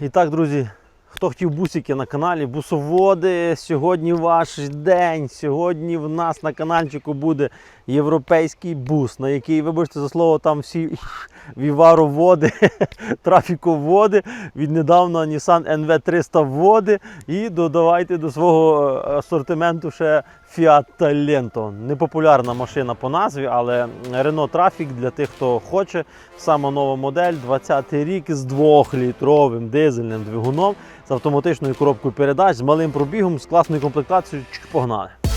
І так, друзі, хто хотів бусики на каналі, бусоводи, сьогодні ваш день. Сьогодні в нас на каналчику буде європейський бус, на який, вибачте за слово, там всі вівароводи, трафіководи, віднедавна Nissan NV300 води і додавайте до свого е, асортименту ще Fiat Talento. Непопулярна машина по назві, але Renault Traffic для тих, хто хоче. Сама нова модель, 20-й рік з 2-літровим дизельним двигуном з автоматичною коробкою передач, з малим пробігом, з класною комплектацією. Погнали!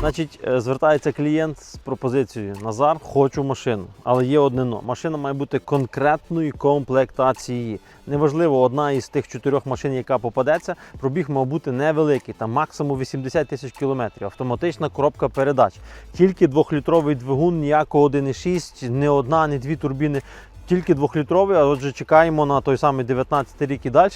Значить, е, звертається клієнт з пропозицією Назар, хочу машину, але є одне но. Машина має бути конкретної комплектації. Неважливо, одна із тих чотирьох машин, яка попадеться, пробіг мав бути невеликий, там максимум 80 тисяч кілометрів. Автоматична коробка передач. Тільки двохлітровий двигун, ніякого 1,6, не одна, не дві турбіни, тільки двохлітровий. А отже, чекаємо на той самий 19 рік і далі.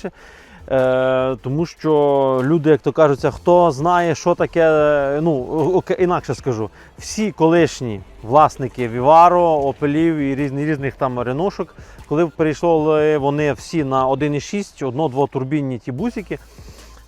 Е, тому що люди, як то кажуться, хто знає, що таке, е, ну інакше скажу, всі колишні власники Віваро, Опелів і різних різних там реношок, коли перейшли вони всі на 1,6, одно-двотурбінні ті бусики,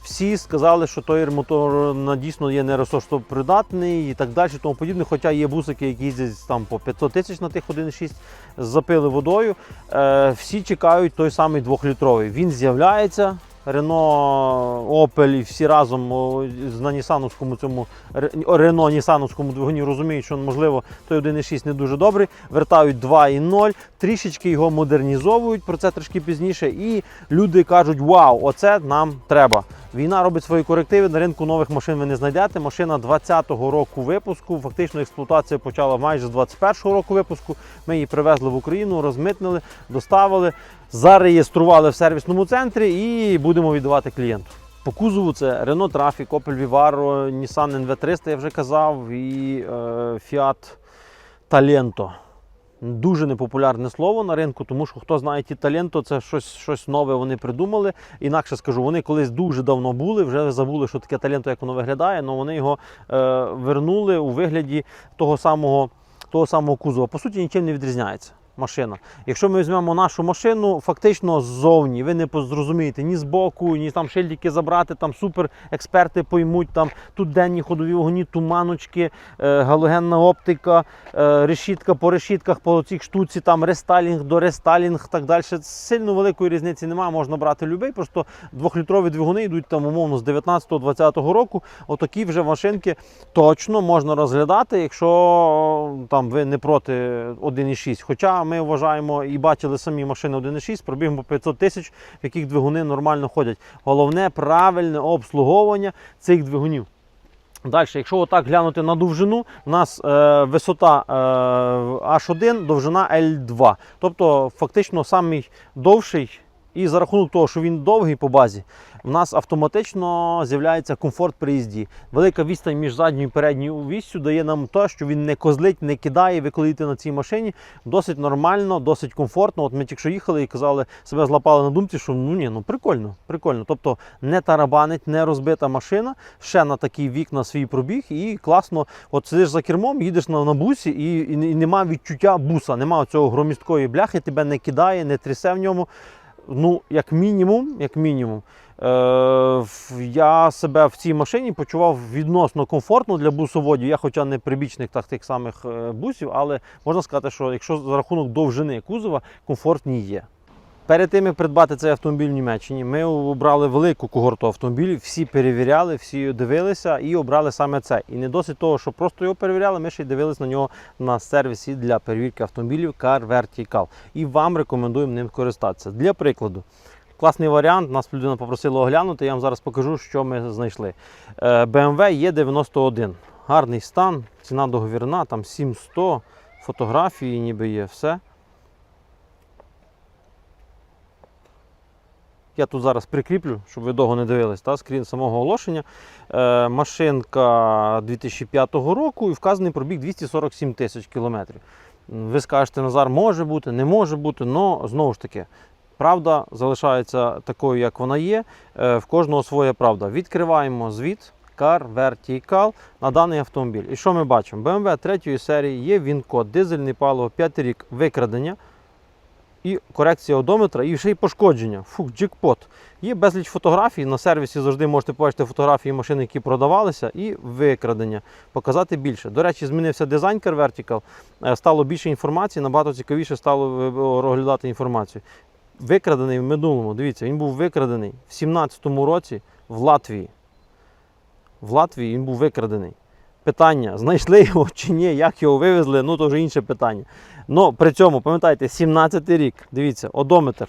всі сказали, що той мотор на, дійсно є нересурсопридатний і так далі, тому подібне. Хоча є бусики, які їздять там по 500 тисяч на тих 1,6, запили водою. Е, всі чекають той самий двохлітровий. Він з'являється. Рено, Опель і всі разом на Нісановському цьому Рено Нісановському двигуні розуміють, що можливо той 1,6 не дуже добрий. Вертають 2,0, трішечки його модернізовують, про це трішки пізніше. І люди кажуть: Вау, оце нам треба. Війна робить свої корективи. На ринку нових машин ви не знайдете. Машина 20-го року випуску. Фактично експлуатація почала майже з 21-го року випуску. Ми її привезли в Україну, розмитнили, доставили, зареєстрували в сервісному центрі і будемо віддавати клієнту. По кузову це Renault Traffic, Opel Vivaro, Nissan NV300, я вже казав, і е, Fiat Talento. Дуже непопулярне слово на ринку, тому що хто знає ті Talento, це щось, щось нове вони придумали. Інакше скажу, вони колись дуже давно були, вже забули, що таке Talento, як воно виглядає, але вони його е, вернули у вигляді того самого, того самого кузова. По суті, нічим не відрізняється машина. Якщо ми візьмемо нашу машину, фактично ззовні, ви не зрозумієте ні збоку, ні там шильдики забрати, там супер експерти поймуть, там тут денні ходові вогні, туманочки, е, галогенна оптика, е, решітка по решітках, по цій штуці, там рестайлінг до рестайлінг, так далі. Сильно великої різниці немає, можна брати любий, просто двохлітрові двигуни йдуть там умовно з 19-20 року. Отакі вже машинки точно можна розглядати, якщо там ви не проти 1,6. Хоча ми вважаємо і бачили самі машини 1,6 з пробігом по 500 тисяч, в яких двигуни нормально ходять. Головне правильне обслуговування цих двигунів. Далі, якщо отак глянути на довжину, у нас е, висота е, H1, довжина L2. Тобто фактично самий довший, і за рахунок того, що він довгий по базі, в нас автоматично з'являється комфорт при їзді. Велика відстань між задньою і передньою віссю дає нам те, що він не козлить, не кидає. Ви коли на цій машині, досить нормально, досить комфортно. От ми тільки що їхали і казали, себе злапали на думці, що ну ні, ну прикольно, прикольно. Тобто не тарабанить, не розбита машина, ще на такі вікна свій пробіг, і класно. От сидиш за кермом, їдеш на, на бусі, і, і, і нема відчуття буса, нема цього громісткої бляхи, тебе не кидає, не трясе в ньому. Ну, як мінімум, як мінімум, я себе в цій машині почував відносно комфортно для бусоводів. Я, хоча не прибічник так, тих самих е, бусів, але можна сказати, що якщо за рахунок довжини кузова, комфортні є. Перед тим, як придбати цей автомобіль в Німеччині, ми обрали велику когорту автомобілів, всі перевіряли, всі дивилися і обрали саме цей. І не досить того, що просто його перевіряли, ми ще й дивилися на нього на сервісі для перевірки автомобілів Car Vertical. І вам рекомендуємо ним користатися. Для прикладу, класний варіант, нас людина попросила оглянути, я вам зараз покажу, що ми знайшли. Е, BMW E91. Гарний стан, ціна договірна, там 700, фотографії ніби є, все. Я тут зараз прикріплю, щоб ви довго не дивились, та, скрін самого оголошення. Е, машинка 2005 року і вказаний пробіг 247 тисяч кілометрів. Ви скажете, Назар, може бути, не може бути, але знову ж таки, правда залишається такою, як вона є. Е, в кожного своя правда. Відкриваємо звіт. Car Vertical на даний автомобіль. І що ми бачимо? BMW 3 серії є він-код, дизельний паливо, 5 рік викрадення і корекція одометра, і ще й пошкодження. Фух, джекпот. Є безліч фотографій. На сервісі завжди можете побачити фотографії машин, які продавалися, і викрадення. Показати більше. До речі, змінився дизайн Car Vertical, е, стало більше інформації, набагато цікавіше стало е, розглядати інформацію. Викрадений в минулому. Дивіться, він був викрадений в 17-му році в Латвії. В Латвії він був викрадений. Питання: знайшли його чи ні, як його вивезли, ну то вже інше питання. Ну, при цьому, пам'ятайте, 17-й рік, дивіться, одометр.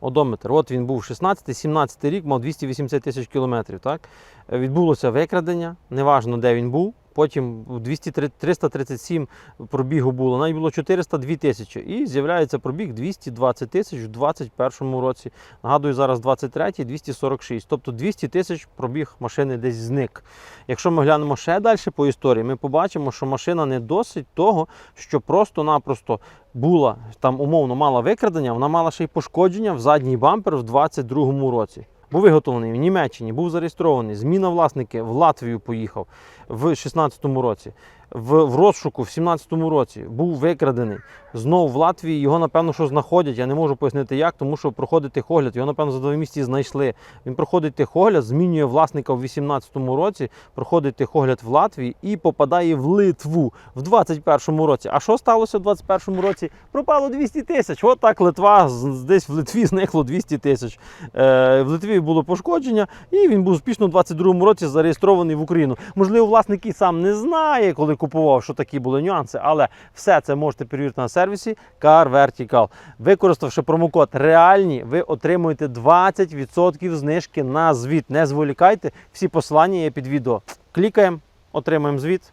Одометр. От він був 16-17 рік, мав 280 тисяч кілометрів. Так? Відбулося викрадення, неважно де він був. Потім 200, 337 пробігу було, навіть було 402 тисячі. І з'являється пробіг 220 тисяч у 2021 році. Нагадую, зараз 23 246. Тобто 200 тисяч пробіг машини десь зник. Якщо ми глянемо ще далі по історії, ми побачимо, що машина не досить того, що просто-напросто була там умовно мала викрадення, вона мала ще й пошкодження в задній бампер в 2022 році. Був виготовлений в Німеччині, був зареєстрований. Зміна власники в Латвію поїхав в 2016 році. В, в розшуку в 2017 році був викрадений. Знову в Латвії його, напевно, що знаходять. Я не можу пояснити як, тому що проходить техогляд. Його, напевно, за два місяці знайшли. Він проходить техогляд, змінює власника в 2018 році, проходить техогляд в Латвії і попадає в Литву в 2021 році. А що сталося в 2021 році? Пропало 200 тисяч. От так Литва десь в Литві зникло 200 тисяч. Е, в Литві було пошкодження, і він був успішно в 2022 році зареєстрований в Україну. Можливо, власник і сам не знає, коли купував, що такі були нюанси, але все це можете перевірити на сервісі Car Vertical. Використавши промокод реальні, ви отримуєте 20% знижки на звіт. Не зволікайте, всі посилання є під відео. Клікаємо, отримаємо звіт.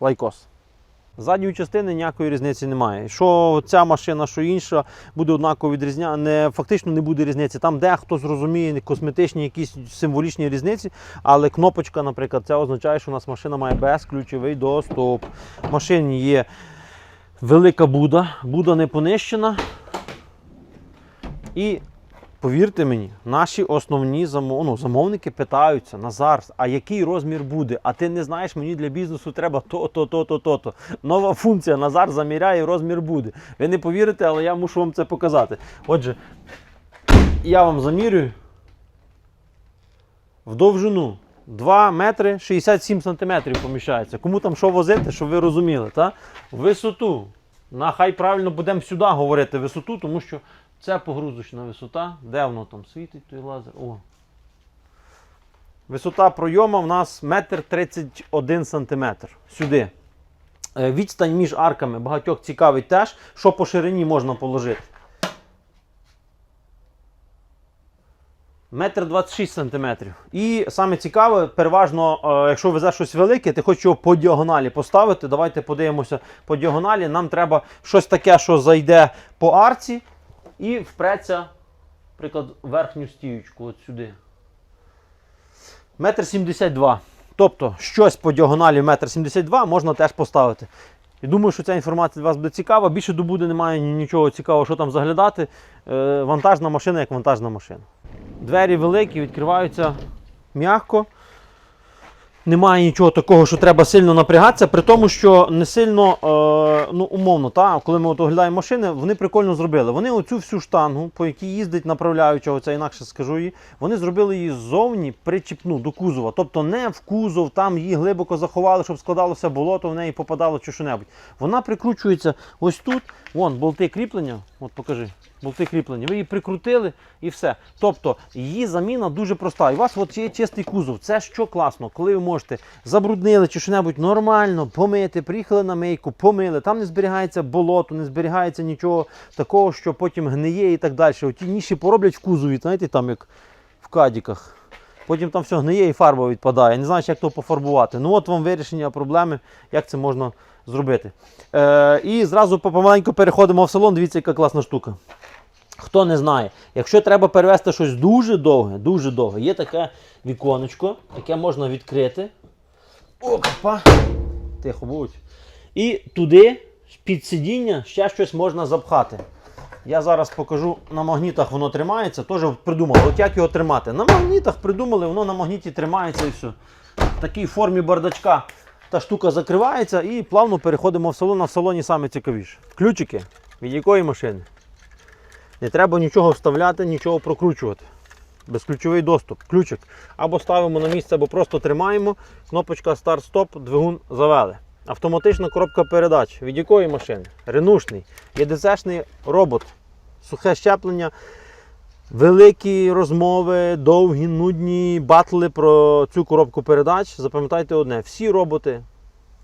Лайкос. Задньої частини ніякої різниці немає. Що ця машина, що інша, буде однаково відрізня... не фактично не буде різниці. Там дехто зрозуміє косметичні якісь символічні різниці, але кнопочка, наприклад, це означає, що у нас машина має безключовий доступ. В машині є велика буда, буда не понищена. І повірте мені, наші основні замов... ну, замовники питаються, Назар, а який розмір буде? А ти не знаєш, мені для бізнесу треба то, то, то, то, то, то. Нова функція Назар заміряє, розмір буде. Ви не повірите, але я мушу вам це показати. Отже, я вам замірюю в довжину 2 метри 67 сантиметрів поміщається. Кому там що возити, щоб ви розуміли, та? Висоту. Нахай правильно будемо сюди говорити висоту, тому що це погрузочна висота. Де воно там світить той лазер? О. Висота пройома в нас 1,31 см. Сюди. Е, Відстань між арками багатьох цікавить теж, що по ширині можна положити. Метр 26 сантиметрів. І саме цікаве, переважно, е, якщо везе щось велике, ти хочеш його по діагоналі поставити. Давайте подивимося по діагоналі. Нам треба щось таке, що зайде по арці і впреться, наприклад, верхню стіючку от сюди. Метр 72. Тобто щось по діагоналі метр 72 можна теж поставити. І думаю, що ця інформація для вас буде цікава. Більше до буде немає нічого цікавого, що там заглядати. Е, вантажна машина як вантажна машина. Двері великі, відкриваються м'яко. Немає нічого такого, що треба сильно напрягатися, при тому, що не сильно, е, ну умовно, та, коли ми от оглядаємо машини, вони прикольно зробили. Вони оцю всю штангу, по якій їздить направляюча, оця інакше скажу її, вони зробили її ззовні причіпну до кузова. Тобто не в кузов, там її глибоко заховали, щоб складалося болото, в неї попадало чи що-небудь. Вона прикручується ось тут, вон, болти кріплення, от покажи. Болти кріплення, ви її прикрутили і все. Тобто її заміна дуже проста. І у вас от є чистий кузов. Це що класно, коли ви можете забруднили чи що-небудь нормально помити, приїхали на мийку, помили. Там не зберігається болото, не зберігається нічого такого, що потім гниє і так далі. Оті ніші пороблять в кузові, знаєте, там як в кадіках. Потім там все гниє і фарба відпадає. Не знаєш, як то пофарбувати. Ну от вам вирішення проблеми, як це можна зробити. Е, і зразу помаленьку переходимо в салон. Дивіться, яка класна штука. Хто не знає, якщо треба перевезти щось дуже довге, дуже довге, є таке віконечко, яке можна відкрити. Опа! Тихо будь. І туди, під сидіння, ще щось можна запхати. Я зараз покажу на магнітах воно тримається. Теж придумали. От як його тримати. На магнітах придумали, воно на магніті тримається і все. В такій формі бардачка та штука закривається і плавно переходимо в салон. А в салоні саме цікавіше. Ключики від якої машини? Не треба нічого вставляти, нічого прокручувати. Безключовий доступ, ключик. Або ставимо на місце, або просто тримаємо. Кнопочка старт-стоп, двигун завели. Автоматична коробка передач. Від якої машини? Ренушний. ЄДЦшний робот. Сухе щеплення. Великі розмови, довгі, нудні батли про цю коробку передач. Запам'ятайте одне: всі роботи,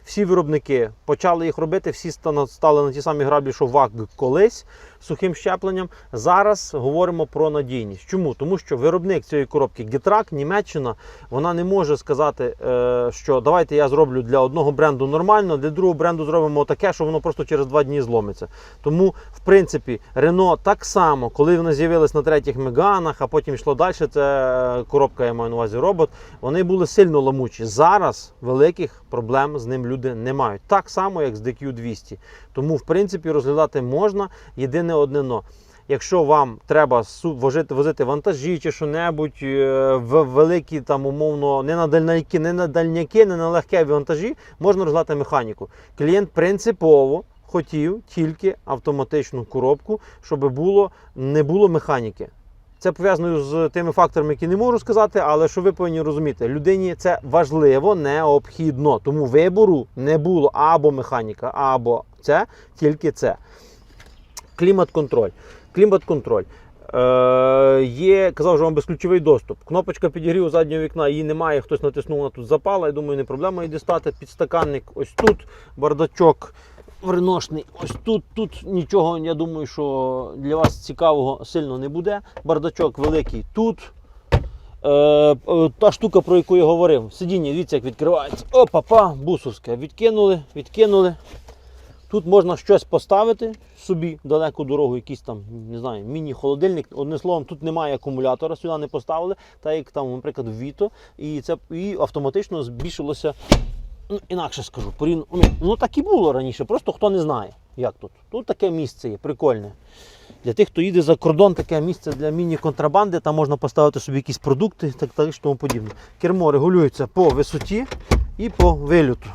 всі виробники почали їх робити, всі стали на ті самі граблі, що ВАГ колись сухим щепленням. Зараз говоримо про надійність. Чому? Тому що виробник цієї коробки Getrack, Німеччина, вона не може сказати, е, що давайте я зроблю для одного бренду нормально, для другого бренду зробимо таке, що воно просто через два дні зломиться. Тому, в принципі, Рено так само, коли вони з'явились на третіх меганах, а потім йшло далі, це е, коробка, я маю на увазі робот, вони були сильно ламучі. Зараз великих проблем з ним люди не мають. Так само, як з DQ200. Тому, в принципі, розглядати можна. Єдине одне но. Якщо вам треба возити, возити вантажі чи що-небудь е, в великі там умовно не на дальняки, не на дальняки, не на легкі вантажі, можна розглядати механіку. Клієнт принципово хотів тільки автоматичну коробку, щоб було, не було механіки. Це пов'язано з тими факторами, які не можу сказати, але що ви повинні розуміти, людині це важливо, необхідно. Тому вибору не було або механіка, або це, тільки це. Клімат-контроль. Клімат-контроль. Е, є, казав, що вам безключовий доступ. Кнопочка підігріву заднього вікна, її немає, хтось натиснув, вона тут запала. Я думаю, не проблема її дістати. Підстаканник ось тут, бардачок вреношний. Ось тут. Тут нічого, я думаю, що для вас цікавого сильно не буде. Бардачок великий тут. Е, е, та штука, про яку я говорив. Сидіння, дивіться, як відкривається. Опа-па, бусовське. Відкинули, відкинули. Тут можна щось поставити собі далеку дорогу, якийсь там, не знаю, міні-холодильник. Одним словом, тут немає акумулятора, сюди не поставили, так як там, наприклад, Віто, і це і автоматично збільшилося. Ну, інакше скажу, порівняно. Ну, ну так і було раніше, просто хто не знає, як тут. Тут таке місце є, прикольне. Для тих, хто їде за кордон, таке місце для міні-контрабанди, там можна поставити собі якісь продукти, так далі, тому подібне. Кермо регулюється по висоті і по вильоту.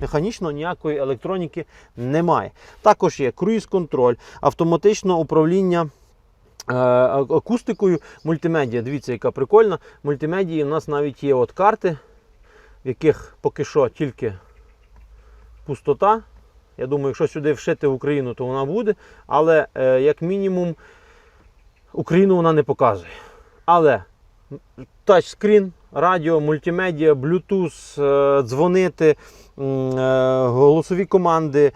Механічно ніякої електроніки немає. Також є круїз-контроль, автоматичне управління е, акустикою, мультимедіа. Дивіться, яка прикольна. Мультимедії у нас навіть є от карти, в яких поки що тільки пустота. Я думаю, якщо сюди вшити Україну, то вона буде. Але е, як мінімум Україну вона не показує. Але тачскрін, радіо, мультимедіа, Bluetooth, е, дзвонити, е, голосові команди,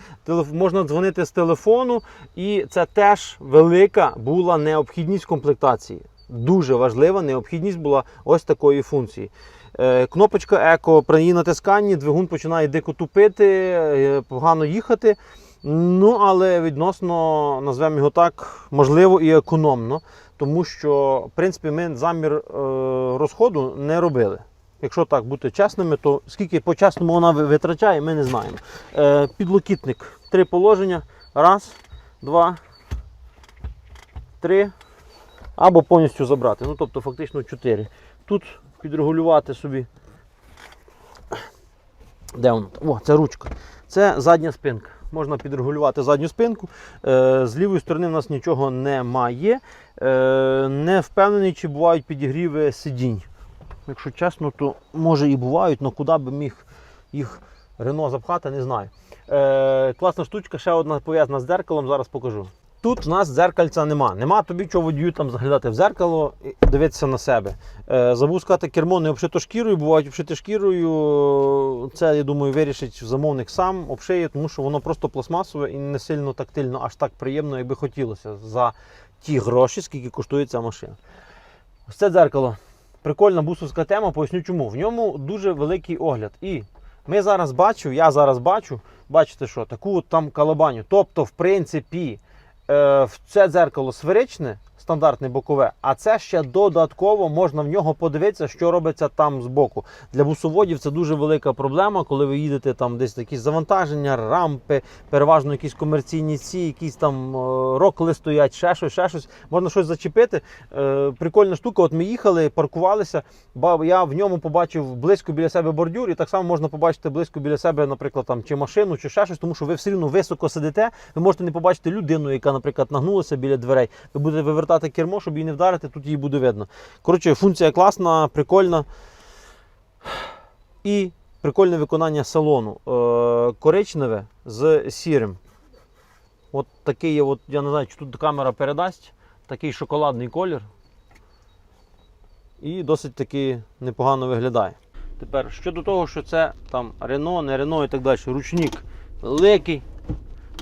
можна дзвонити з телефону, і це теж велика була необхідність комплектації. Дуже важлива необхідність була ось такої функції. Е, Кнопочка еко при її натисканні двигун починає дико тупити, е, погано їхати. Ну, але відносно, назвемо його так, можливо і економно, тому що, в принципі, ми замір е, розходу не робили. Якщо так бути чесними, то скільки по-чесному вона витрачає, ми не знаємо. Підлокітник. Три положення. Раз, два, три. Або повністю забрати. Ну, тобто, фактично чотири. Тут підрегулювати собі. Де воно? О, це ручка. Це задня спинка. Можна підрегулювати задню спинку. Е, з лівої сторони в нас нічого немає. Е, не впевнений, чи бувають підігріви сидінь. Якщо чесно, то може і бувають, але куди би міг їх Рено запхати, не знаю. Е, класна штучка, ще одна пов'язана з дзеркалом, зараз покажу. Тут в нас дзеркальця нема. Нема тобі чого водію там заглядати в дзеркало і дивитися на себе. Е, забув сказати, кермо не обшито шкірою, бувають обшити шкірою. Це, я думаю, вирішить замовник сам обшиє, тому що воно просто пластмасове і не сильно тактильно, аж так приємно, як би хотілося за ті гроші, скільки коштує ця машина. Ось це дзеркало. Прикольна бусовська тема, поясню чому. В ньому дуже великий огляд. І ми зараз бачу, я зараз бачу, бачите що, таку от там калабаню. Тобто, в принципі, е, в це дзеркало сферичне, стандартне бокове, а це ще додатково можна в нього подивитися, що робиться там збоку. Для бусоводів це дуже велика проблема, коли ви їдете там десь якісь завантаження, рампи, переважно якісь комерційні ці, якісь там е, рокли стоять, ще щось, ще щось. Можна щось зачепити. Е, Прикольна штука. От ми їхали, паркувалися. Я в ньому побачив близько біля себе бордюр, і так само можна побачити близько біля себе, наприклад, там чи машину, чи ще щось, тому що ви все рівно високо сидите. Ви можете не побачити людину, яка, наприклад, нагнулася біля дверей. Ви будете вивертати кермо, щоб її не вдарити, тут її буде видно. Коротше, функція класна, прикольна. І прикольне виконання салону. Е, коричневе з сірим. От такий є, от, я не знаю, чи тут камера передасть, такий шоколадний колір. І досить таки непогано виглядає. Тепер щодо того, що це там Рено, не Рено і так далі. Ручник великий,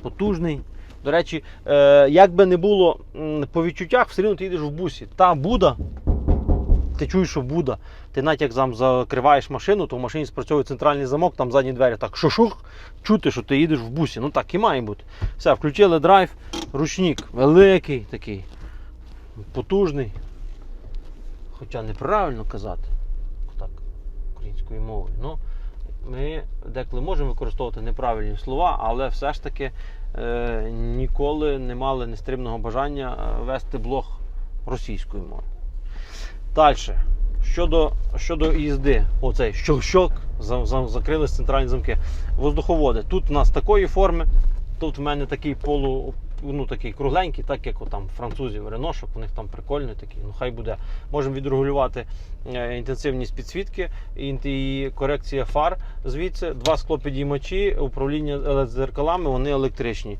потужний. До речі, е, як би не було по відчуттях, все одно ти їдеш в бусі. Та Буда, ти чуєш, що Буда. Ти навіть як зам закриваєш машину, то в машині спрацьовує центральний замок, там задні двері так шушух, чути, що ти їдеш в бусі. Ну так і має бути. Все, включили драйв, ручник великий такий, потужний. Хоча неправильно казати так, українською мовою. Ну, ми деколи можемо використовувати неправильні слова, але все ж таки е, ніколи не мали нестримного бажання е, вести блог російською мовою. Далі. Щодо, щодо їзди, оцей щелчок, за, за, закрились центральні замки. Воздуховоди. Тут у нас такої форми, тут в мене такий полу, ну такий кругленький, так як там французів реношок, у них там прикольний такий, ну хай буде. Можемо відрегулювати е, інтенсивність підсвітки і, корекція фар. Звідси два склопідіймачі, управління LED зеркалами, вони електричні.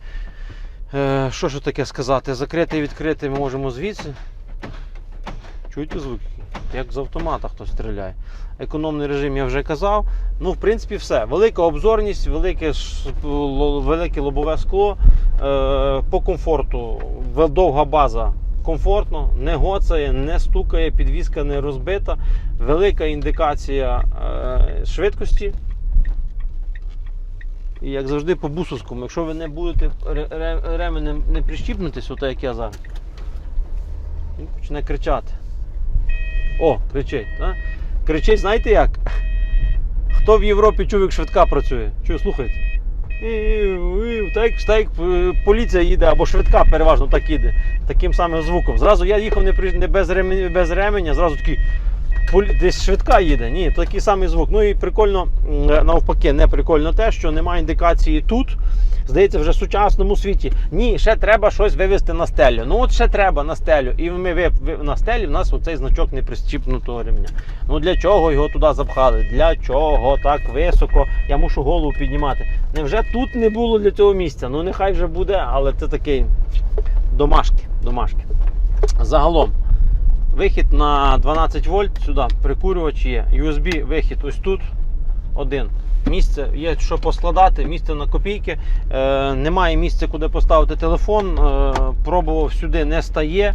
Е, що ж таке сказати? Закрити і відкрити ми можемо звідси. Чуєте звук? Як з автомата хтось стріляє. Економний режим я вже казав. Ну, в принципі, все. Велика обзорність, велике, велике лобове скло. Е, по комфорту. Довга база комфортно, не гоцає, не стукає, підвізка не розбита. Велика індикація е, швидкості. І як завжди по бусовському, якщо ви не будете ре- ре- ременем не прищіпнутись, отак як я зараз, він почне кричати. О, кричить. А? Кричить, знаєте як? Хто в Європі чув, як швидка працює? Чую, слухайте. Так, як- е, поліція їде або швидка переважно так їде, таким самим звуком. Зразу я їхав не, без, ременя, без ременя, зразу такий. Десь швидка їде. Ні, такий самий звук. Ну і прикольно, навпаки, не прикольно те, що немає індикації тут. Здається, вже в сучасному світі. Ні, ще треба щось вивести на стелю. Ну от ще треба на стелю. І ми ви, ви- на стелі в нас оцей значок непристіпнутого ремня. Ну для чого його туди запхали? Для чого так високо? Я мушу голову піднімати. Невже тут не було для цього місця? Ну нехай вже буде, але це такий домашки. домашки. Загалом. Вихід на 12 вольт сюди, прикурювач є. USB вихід ось тут один. Місце є, що поскладати, місце на копійки. Е, немає місця, куди поставити телефон. Е, пробував сюди, не стає.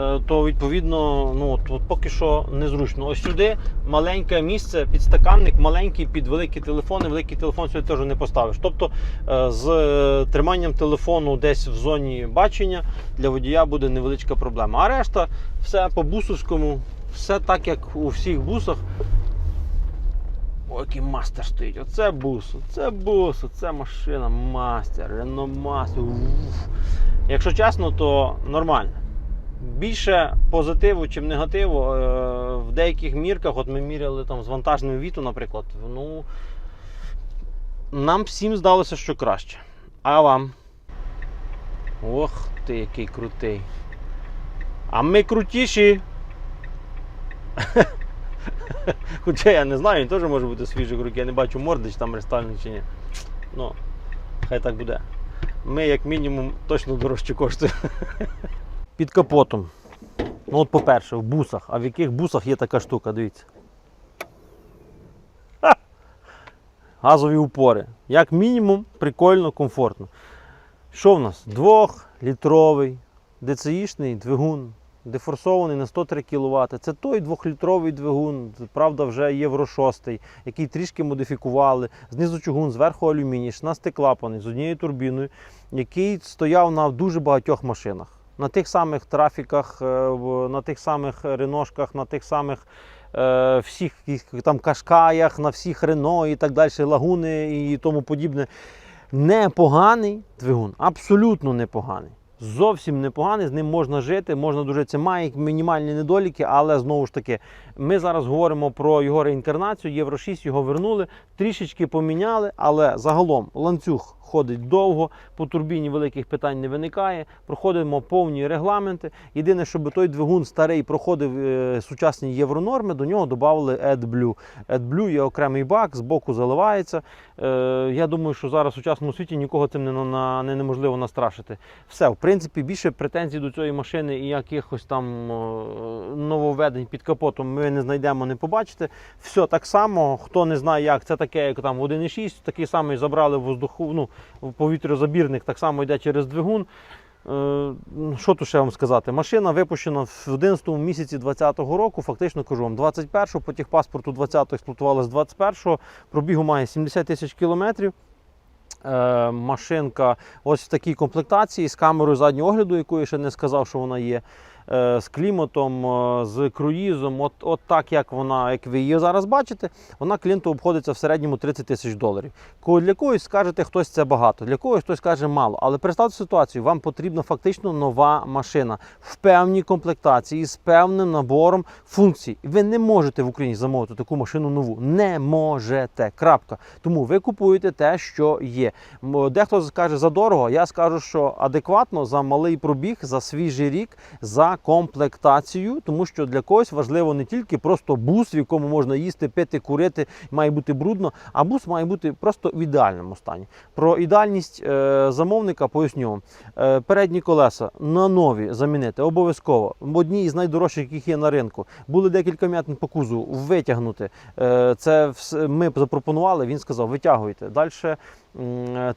Е, то відповідно, ну от, от поки що незручно. Ось сюди маленьке місце, підстаканник маленький під великі телефони. Великий телефон сюди теж не поставиш. Тобто е, з е, триманням телефону десь в зоні бачення для водія буде невеличка проблема. А решта все по бусовському, все так, як у всіх бусах. Ой, який мастер стоїть. Оце бус, оце бус, оце машина, мастер, Рено мастер. Якщо чесно, то нормально. Більше позитиву, чим негативу. Е, В деяких мірках, от ми міряли там з вантажним віту, наприклад, ну нам всім здалося, що краще. А вам? Ох ти, який крутий. А ми крутіші. Хоча я не знаю, він теж може бути свіжий рук, я не бачу морди, чи там рестальний чи ні. Ну, хай так буде. Ми, як мінімум, точно дорожче коштуємо. Під капотом. Ну, от, по-перше, в бусах. А в яких бусах є така штука, дивіться. Ха! Газові упори. Як мінімум, прикольно, комфортно. Що в нас? Двохлітровий ДЦІшний двигун, дефорсований на 103 кВт. Це той двохлітровий двигун, правда, вже Євро 6, який трішки модифікували. Знизу чугун, зверху алюміній, 16 клапаний з однією турбіною, який стояв на дуже багатьох машинах. На тих самих трафіках, е, на тих самих реношках, на тих самих е, всіх там кашкаях, на всіх Рено і так далі, лагуни і тому подібне. Непоганий двигун, абсолютно непоганий. Зовсім непоганий, з ним можна жити, можна дуже це має мінімальні недоліки, але знову ж таки, ми зараз говоримо про його реінкарнацію. Євро 6 його вернули, трішечки поміняли, але загалом ланцюг ходить довго, по турбіні великих питань не виникає. Проходимо повні регламенти. Єдине, щоб той двигун старий проходив е, сучасні євронорми, до нього додали AdBlue. AdBlue є окремий бак, збоку заливається. Е, я думаю, що зараз у сучасному світі нікого цим не, на- не неможливо настрашити. Все, в принципі, більше претензій до цієї машини і якихось там е, нововведень під капотом ми не знайдемо, не побачите. Все так само. Хто не знає, як це таке, як там 1.6, такий самий забрали в ну, в повітрязабірник, так само йде через двигун. Е, Що тут ще вам сказати? Машина випущена в 11 місяці 2020 року, фактично кажу вам, 21-го, по техпаспорту 20-го експлуатувалась 21-го, пробігу має 70 тисяч кілометрів. Е, машинка ось в такій комплектації з камерою заднього огляду, яку я ще не сказав, що вона є. Е, З кліматом, е, з круїзом, от, от так як вона, як ви її зараз бачите, вона клієнту обходиться в середньому 30 тисяч доларів. Для когось скажете, хтось це багато, для когось хтось каже мало. Але представте ситуацію, вам потрібна фактично нова машина в певній комплектації з певним набором функцій. Ви не можете в Україні замовити таку машину нову. Не можете. Крапка. Тому ви купуєте те, що є. Дехто скаже за дорого. Я скажу, що адекватно за малий пробіг, за свіжий рік, за комплектацію, тому що для когось важливо не тільки просто бус, в якому можна їсти, пити, курити, має бути брудно, а бус має бути просто в ідеальному стані. Про ідеальність е, замовника поясню. Е, передні колеса на нові замінити обов'язково. Одні із найдорожчих, яких є на ринку. Були декілька м'ятин по кузову, витягнути. Е, це ми запропонували, він сказав, витягуйте. Далі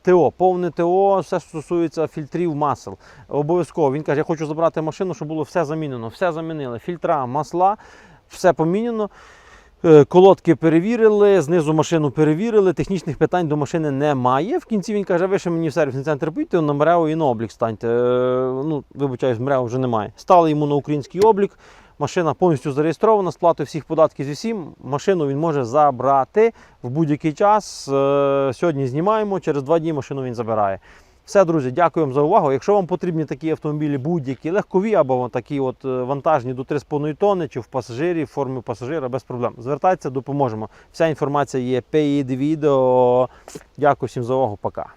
ТО, повне ТО, все що стосується фільтрів масел. Обов'язково. Він каже, я хочу забрати машину, щоб було все замінено. Все замінили. Фільтра, масла, все поміняно. Е, Колодки перевірили, знизу машину перевірили, технічних питань до машини немає. В кінці він каже, ви ще мені в сервісний центр поїдьте, на МРЕО і на облік станьте. Е, Ну, вибачаюсь, МРЕО вже немає. Стали йому на український облік. Машина повністю зареєстрована, сплатою всіх податків зі всім. Машину він може забрати в будь-який час. Е, Сьогодні знімаємо, через два дні машину він забирає. Все, друзі, дякую вам за увагу. Якщо вам потрібні такі автомобілі, будь-які легкові або такі от е, вантажні до 3,5 тонни чи в пасажирі, в формі пасажира, без проблем. Звертайтеся, допоможемо. Вся інформація є під відео. Дякую всім за увагу. Пока.